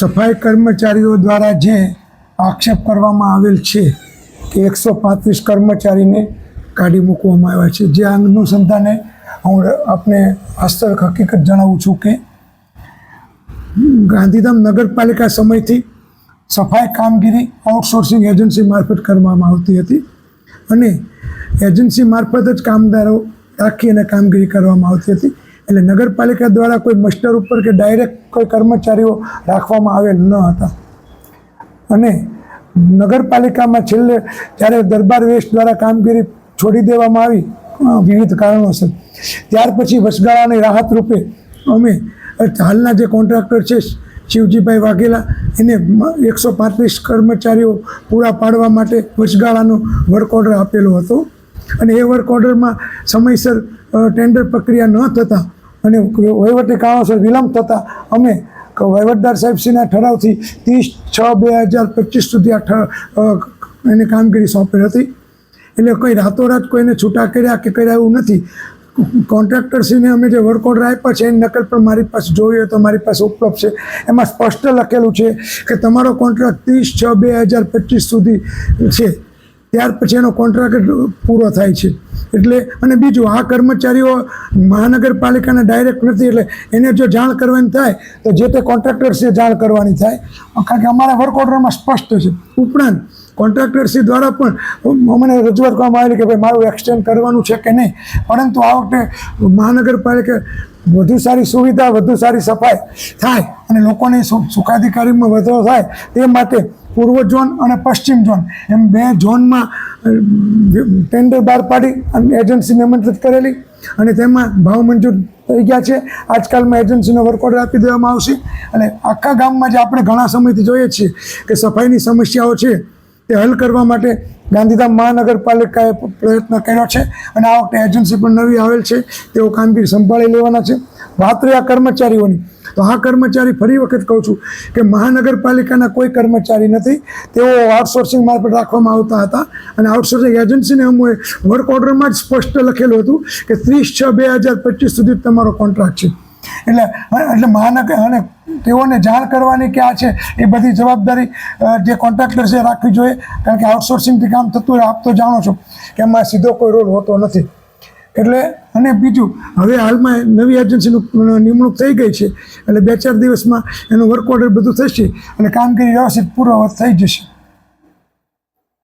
સફાઈ કર્મચારીઓ દ્વારા જે આક્ષેપ કરવામાં આવેલ છે કે એકસો પાંત્રીસ કર્મચારીને કાઢી મૂકવામાં આવ્યા છે, જે અનુસંધાને હું આપને વાસ્તવિક હકીકત જણાવું છું કે ગાંધીધામ નગરપાલિકા સમયથી સફાઈ કામગીરી આઉટસોર્સિંગ એજન્સી મારફત કરવામાં આવતી હતી અને એજન્સી મારફત જ કામદારો રાખી અને કામગીરી કરવામાં આવતી હતી. એટલે નગરપાલિકા દ્વારા કોઈ મસ્ટર ઉપર કે ડાયરેક્ટ કોઈ કર્મચારીઓ રાખવામાં આવેલ ન હતા. અને નગરપાલિકામાં છેલ્લે જ્યારે દરબાર વેસ્ટ દ્વારા કામગીરી છોડી દેવામાં આવી વિવિધ કારણોસર, ત્યાર પછી વસગાળાની રાહત રૂપે અમે હાલના જે કોન્ટ્રાક્ટર છે, શિવજીભાઈ વાઘેલા, એને એકસો પાંત્રીસ કર્મચારીઓ પૂરા પાડવા માટે વચગાળાનો વર્ક ઓર્ડર આપેલો હતો. અને એ વર્ક ઓર્ડરમાં સમયસર ટેન્ડર પ્રક્રિયા ન થતાં અને વહીવટી કારણોસર વિલંબ થતાં અમે વહીવટદાર વહીવટદાર સાહેબશ્રીના ઠરાવથી ત્રીસ છ બે હજાર પચીસ સુધી આ એની કામગીરી સોંપેલ હતી. એટલે કોઈ રાતોરાત કોઈને છૂટા કર્યા કે કર્યા એવું નથી. કોન્ટ્રાક્ટરશ્રીને અમે જે વર્ક ઓર્ડર આપ્યા છે, એની નકલ પણ મારી પાસે જોઈએ તો મારી પાસે ઉપલબ્ધ છે. એમાં સ્પષ્ટ લખેલું છે કે તમારો કોન્ટ્રાક્ટ ત્રીસ છ બે હજાર પચીસ સુધી છે. ત્યાર પછી એનો કોન્ટ્રાક્ટ પૂરો થાય છે. એટલે અને બીજું, આ કર્મચારીઓ મહાનગરપાલિકાના ડાયરેક્ટ નથી, એટલે એને જો જાણ કરવાની થાય, તો જે તે કોન્ટ્રાક્ટરશ્રીએ જાણ કરવાની થાય. કારણ કે અમારા વર્ક ઓર્ડરમાં સ્પષ્ટ છે. ઉપરાંત કોન્ટ્રાક્ટરશ્રી દ્વારા પણ અમને રજૂઆત કરવામાં આવેલી કે ભાઈ મારું એક્સટેન્ડ કરવાનું છે કે નહીં. પરંતુ આ વખતે મહાનગરપાલિકા વધુ સારી સુવિધા, વધુ સારી સફાઈ થાય અને લોકોને સુખાધિકારીમાં વધારો થાય, તે માટે પૂર્વ ઝોન અને પશ્ચિમ ઝોન. એમ બે ઝોનમાં ટેન્ડર બહાર પાડી અને એજન્સીને આમંત્રિત કરેલી અને તેમાં ભાવ મંજૂર થઈ ગયા છે. આજકાલમાં એજન્સીનો વર્કઓર્ડર આપી દેવામાં આવશે. અને આખા ગામમાં જે આપણે ઘણા સમયથી જોઈએ છીએ કે સફાઈની સમસ્યાઓ છે. તે હલ કરવા માટે ગાંધીધામ મહાનગરપાલિકાએ પ્રયત્ન કર્યો છે અને આ વખતે એજન્સી પણ નવી આવેલ છે. તેઓ કામગીરી સંભાળી લેવાના છે. વાત રહી આ કર્મચારીઓની. તો આ કર્મચારી ફરી વખત કહું છું કે મહાનગરપાલિકાના કોઈ કર્મચારી નથી. તેઓ આઉટસોર્સિંગ મારફત રાખવામાં આવતા હતા અને આઉટસોર્સિંગ એજન્સીને અમુએ વર્ક ઓર્ડરમાં જ સ્પષ્ટ લખેલું હતું કે ત્રીસ છ બે હજાર પચીસ સુધી તમારો કોન્ટ્રાક્ટ છે. એટલે એટલે મહાનગર અને તેઓને જાણ કરવાની કે આ છે એ બધી જવાબદારી જે કોન્ટ્રાક્ટર છે રાખવી જોઈએ. કારણ કે આઉટસોર્સિંગથી કામ થતું હોય, આપ તો જાણો છો કે એમાં સીધો કોઈ રોલ હોતો નથી. એટલે, અને બીજું, હવે હાલમાં નવી એજન્સીનું નિમણૂક થઈ ગઈ છે. એટલે બે ચાર દિવસમાં એનું વર્ક ઓર્ડર બધું થશે અને કામગીરી વ્યવસ્થિત પૂર્વવત થઈ જશે.